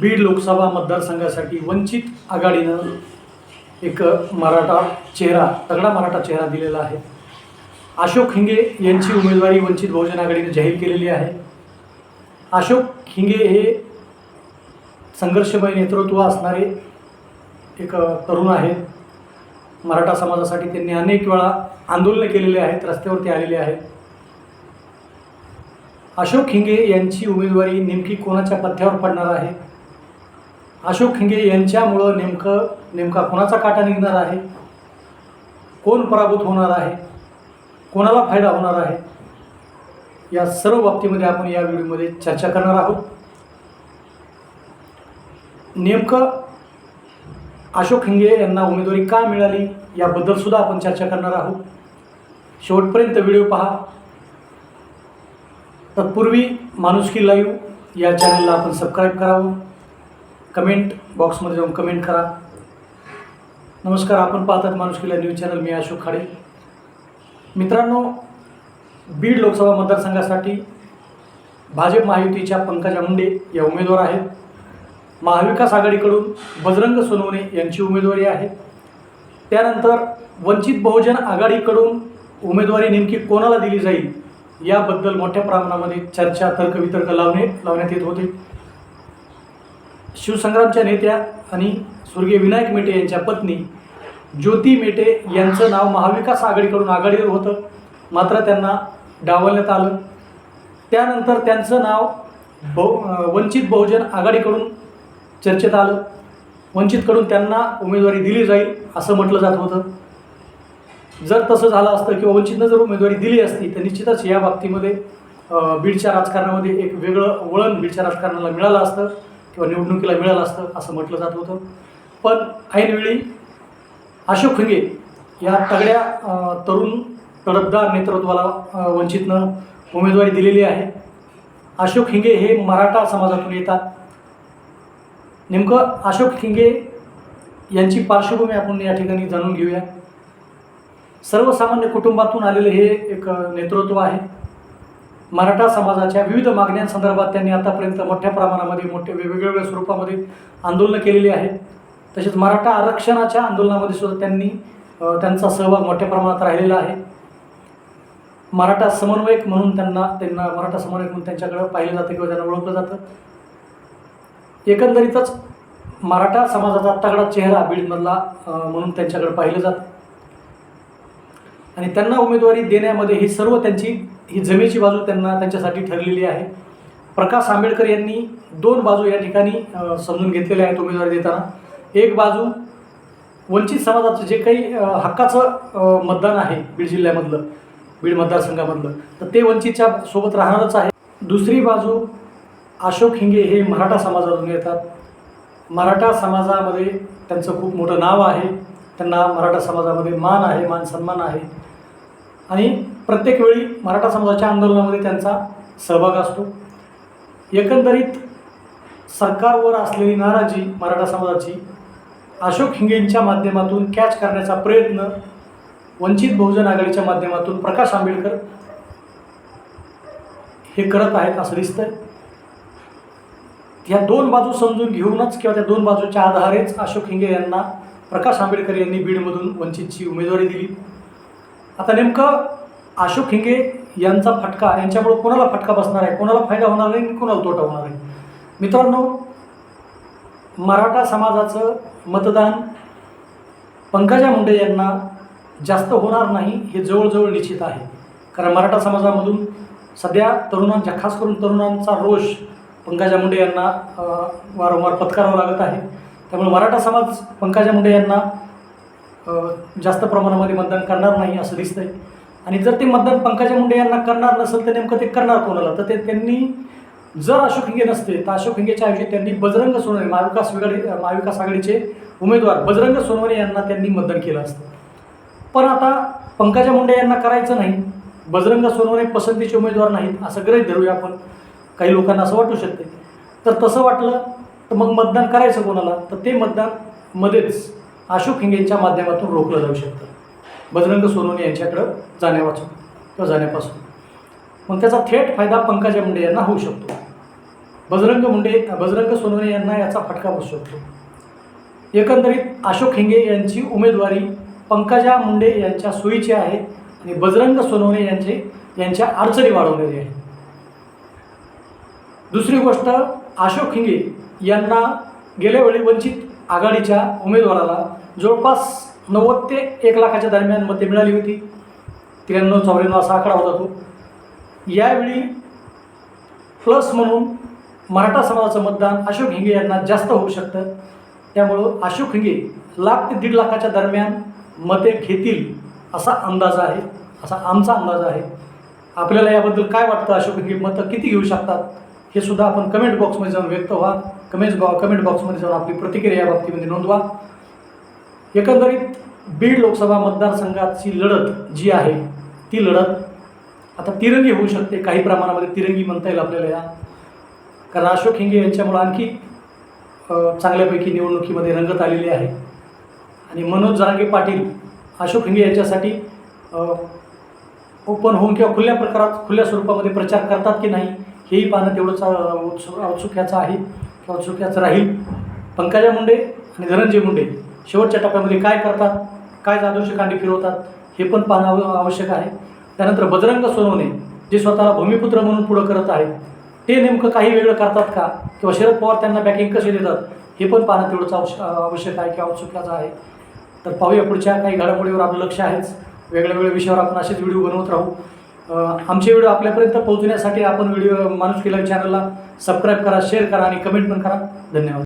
बीड लोकसभा मतदारसंघासाठी वंचित आघाडीनं एक मराठा चेहरा तगडा मराठा चेहरा दिलेला आहे. अशोक हिंगे यांची उमेदवारी वंचित बहुजन आघाडीने जाहीर केलेली आहे. अशोक हिंगे हे संघर्षमय नेतृत्व असणारे एक तरुण आहेत मराठा समाजासाठी त्यांनी अनेक वेळा आंदोलनं केलेले आहेत रस्त्यावरती आलेले आहेत. अशोक हिंगे यांची उमेदवारी नेमकी कोणाच्या पथ्यावर पडणार आहे? अशोक खिंगे यांच्यामुळं नेमकं नेमका कोणाचा काटा निघणार आहे? कोण पराभूत होणार आहे? कोणाला फायदा होणार आहे? या सर्व बाबतीमध्ये आपण या व्हिडिओमध्ये चर्चा करणार आहोत. नेमकं अशोक हिंगे यांना उमेदवारी का मिळाली याबद्दलसुद्धा आपण चर्चा करणार आहोत. शेवटपर्यंत व्हिडिओ पहा. तत्पूर्वी माणुसकी लाईव्ह या चॅनलला आपण सबस्क्राईब करावं. कमेंट बॉक्समध्ये जाऊन कमेंट करा. नमस्कार आपण पाहतात माणुसकीला न्यूज चॅनल मी अशोक खाडे. मित्रांनो बीड लोकसभा मतदारसंघासाठी भाजप महायुतीच्या पंकजा मुंडे या उमेदवार आहेत. महाविकास आघाडीकडून बजरंग सोनवणे यांची उमेदवारी आहे. त्यानंतर वंचित बहुजन आघाडीकडून उमेदवारी नेमकी कोणाला दिली जाईल याबद्दल मोठ्या प्रमाणामध्ये चर्चा तर्कवितर्क लावणे लावण्यात येत होते. शिवसंग्रामच्या नेत्या आणि स्वर्गीय विनायक मेटे यांच्या पत्नी ज्योती मेटे यांचं नाव महाविकास आघाडीकडून आघाडीवर होतं. मात्र त्यांना डावलण्यात आलं. त्यानंतर त्यांचं नाव बहु वंचित बहुजन आघाडीकडून चर्चेत आलं. वंचितकडून त्यांना उमेदवारी दिली जाईल असं म्हटलं जात होतं. जर तसं झालं असतं किंवा वंचितनं जर उमेदवारी दिली असती तर निश्चितच या बाबतीमध्ये बीडच्या राजकारणामध्ये एक वेगळं वळण बीडच्या राजकारणाला मिळालं असतं. किंवा निवडणुकीला मिळालं असतं असं म्हटलं जात होतं. पण ऐनवेळी अशोक खिंगे या तगड्या तरुण तडफदार नेतृत्वाला वंचितनं उमेदवारी दिलेली आहे. अशोक हिंगे हे मराठा समाजातून येतात. नेमकं अशोक हिंगे यांची पार्श्वभूमी आपण या ठिकाणी जाणून घेऊया. सर्वसामान्य कुटुंबातून आलेले हे एक नेतृत्व आहे. मराठा समाजाच्या विविध मागण्यांसंदर्भात त्यांनी आतापर्यंत मोठ्या प्रमाणामध्ये मोठे वेगवेगळ्या स्वरूपामध्ये आंदोलनं केलेली आहेत. तसेच मराठा आरक्षणाच्या आंदोलनामध्ये सुद्धा त्यांनी त्यांचा सहभाग मोठ्या प्रमाणात राहिलेला आहे. मराठा समन्वयक म्हणून त्यांना त्यांना मराठा समन्वयक म्हणून त्यांच्याकडं पाहिलं जातं किंवा त्यांना ओळखलं जातं. एकंदरीतच मराठा समाजाचा तगडा चेहरा बीडमधला म्हणून त्यांच्याकडे पाहिलं जातं. आणि त्यांना उमेदवारी देण्यामध्ये ही सर्व त्यांची ही जमेची बाजू त्यांना त्यांच्यासाठी ठरलेली आहे. प्रकाश आंबेडकर यांनी दोन बाजू या ठिकाणी समजून घेतलेल्या आहेत उमेदवारी देताना. एक बाजू वंचित समाजाचं जे काही हक्काचं मतदान आहे बीड जिल्ह्यामधलं बीड मतदारसंघामधलं तर ते वंचितच्या सोबत राहणारच आहे. दुसरी बाजू अशोक हिंगे हे मराठा समाजातून येतात. मराठा समाजामध्ये त्यांचं खूप मोठं नाव आहे. त्यांना मराठा समाजामध्ये मान आहे मान सन्मान आहे. आणि प्रत्येक वेळी मराठा समाजाच्या आंदोलनामध्ये त्यांचा सहभाग असतो. एकंदरीत सरकारवर असलेली नाराजी मराठा समाजाची अशोक हिंगेंच्या माध्यमातून कॅच करण्याचा प्रयत्न वंचित बहुजन आघाडीच्या माध्यमातून प्रकाश आंबेडकर हे करत आहेत असं दिसतंय. ह्या दोन बाजू समजून घेऊनच किंवा त्या दोन बाजूच्या आधारेच अशोक हिंगे यांना प्रकाश आंबेडकर यांनी बीडमधून वंचितची उमेदवारी दिली. आता नेमकं अशोक हिंगे यांचा फटका यांच्यामुळं कोणाला फटका बसणार आहे? कोणाला फायदा होणार आहे आणि कोणाला तोटा होणार आहे? मित्रांनो मराठा समाजाचं मतदान पंकजा मुंडे यांना जास्त होणार नाही हे जवळजवळ निश्चित आहे. कारण मराठा समाजामधून सध्या तरुणांच्या खास करून तरुणांचा रोष पंकजा मुंडे यांना वारंवार पत्करावा लागत आहे. त्यामुळे मराठा समाज पंकजा मुंडे यांना जास्त प्रमाणामध्ये मतदान करणार नाही असं दिसतंय. आणि जर ते मतदान पंकजा मुंडे यांना करणार नसेल तर नेमकं ते करणार कोणाला? तर ते त्यांनी जर अशोक हिंगे नसते तर अशोक हिंगेच्या ऐवजी त्यांनी बजरंग सोनवणे महाविकास विघाडी महाविकास आघाडीचे उमेदवार बजरंग सोनवणे यांना त्यांनी मतदान केलं असतं. पण आता पंकजा मुंडे यांना करायचं नाही बजरंग सोनवणे पसंतीचे उमेदवार नाहीत असं गृहीत धरूया आपण. काही लोकांना असं वाटू शकते तर तसं वाटलं तर मग मतदान करायचं कोणाला? तर ते मतदान मध्येच अशोक हिंगेंच्या माध्यमातून रोखलं जाऊ शकतं. बजरंग सोनवणे यांच्याकडं जाण्यावाचून किंवा जाण्यापासून. मग त्याचा थेट फायदा पंकजा मुंडे यांना होऊ शकतो. बजरंग मुंडे बजरंग सोनवणे यांना याचा फटका बसू शकतो. एकंदरीत अशोक हिंगे यांची उमेदवारी पंकजा मुंडे यांच्या सोयीची आहे आणि बजरंग सोनवणे यांचे यांच्या अडचणी वाढवलेली आहे. दुसरी गोष्ट अशोक हिंगे यांना गेल्या वेळी वंचित आघाडीच्या उमेदवाराला जवळपास नव्वद ते एक लाखाच्या दरम्यान मते मिळाली होती. त्र्याण्णव चौऱ्याण्णव असा आकडा होता तो. यावेळी प्लस म्हणून मराठा समाजाचं मतदान अशोक हिंगे यांना जास्त होऊ शकतं. त्यामुळं अशोक हिंगे लाख ते दीड लाखाच्या दरम्यान मते घेतील असा अंदाज आहे असा आमचा अंदाज आहे. आपल्याला याबद्दल काय वाटतं? अशोक हिंगे मतं किती घेऊ शकतात? हे सुद्धा आपण कमेंट बॉक्समध्ये जाऊन व्यक्त व्हा. कमेंट बॉ कमेंट बॉक्समध्ये जाऊन आपली प्रतिक्रिया या बाबतीमध्ये नोंदवा. एकंदरीत बीड लोकसभा मतदारसंघाची लढत जी आहे ती लढत आता तिरंगी होऊ शकते काही प्रमाणामध्ये तिरंगी म्हणता येईल आपल्याला या. कारण अशोक हिंगे यांच्यामुळं आणखी चांगल्यापैकी निवडणुकीमध्ये रंगत आलेली आहे. आणि मनोज जरांगे पाटील अशोक हिंगे यांच्यासाठी ओपन होऊन किंवा खुल्या प्रकारात खुल्या स्वरूपामध्ये प्रचार करतात की नाही हेही पाहणं तेवढंच उत्सुक औत्सुक्याचं आहे किंवा औत्सुक्याचं राहील. पंकजा मुंडे आणि धनंजय मुंडे शेवटच्या टप्प्यामध्ये काय करतात काय जादूची कांडी फिरवतात हे पण पाहणं आव- आवश्यक आहे. त्यानंतर बजरंग सोनवणे जे स्वतःला भूमिपुत्र म्हणून पुढं करत आहेत ते नेमकं काही वेगळं करतात का? किंवा शरद पवार त्यांना बॅकिंग कसे देतात? हे पण पाहणं तेवढंच आवश्य आवश्यक आहे किंवा औत्सुक्याचं आहे. तर पाहूया पुढच्या काही घडामोडीवर आपलं लक्ष आहेच. वेगळ्या वेगळ्या विषयावर आपण असेच व्हिडिओ बनवत राहू. आमचे व्हिडिओ आपल्यापर्यंत पोहोचण्यासाठी आपण व्हिडिओ माणूस केला चॅनलला सबस्क्राईब करा शेअर करा आणि कमेंट पण करा. धन्यवाद.